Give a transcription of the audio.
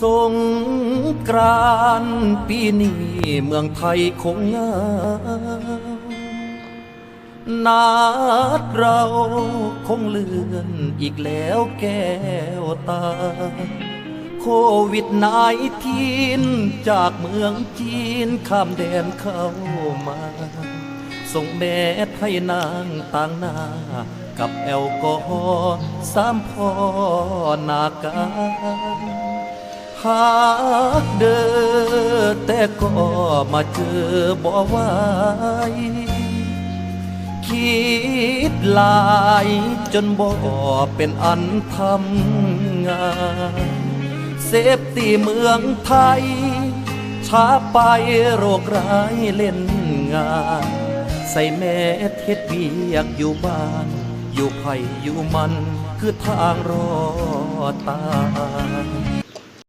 สงกรานปีนี้เมืองไทยคงงานัดเราคงเลื่อนอีกแล้วแก้วตา โควิดนายทีนจากเมืองจีนข้ามแดนเข้ามา ส่งแม่ไทยนางต่างหน้า กับแอลกอฮอล์สามพอนาการ หากเดินแต่ก็มาเจอบ่ไหวคิดหลายจนบ่เป็นอันทำงานเซฟตีเมืองไทย ช้าไปโรคร้ายเล่นงาน ใส่แม่เท็ดเบียกอยู่บ้าน อยู่ไผ่อยู่มันคือทางรอตาย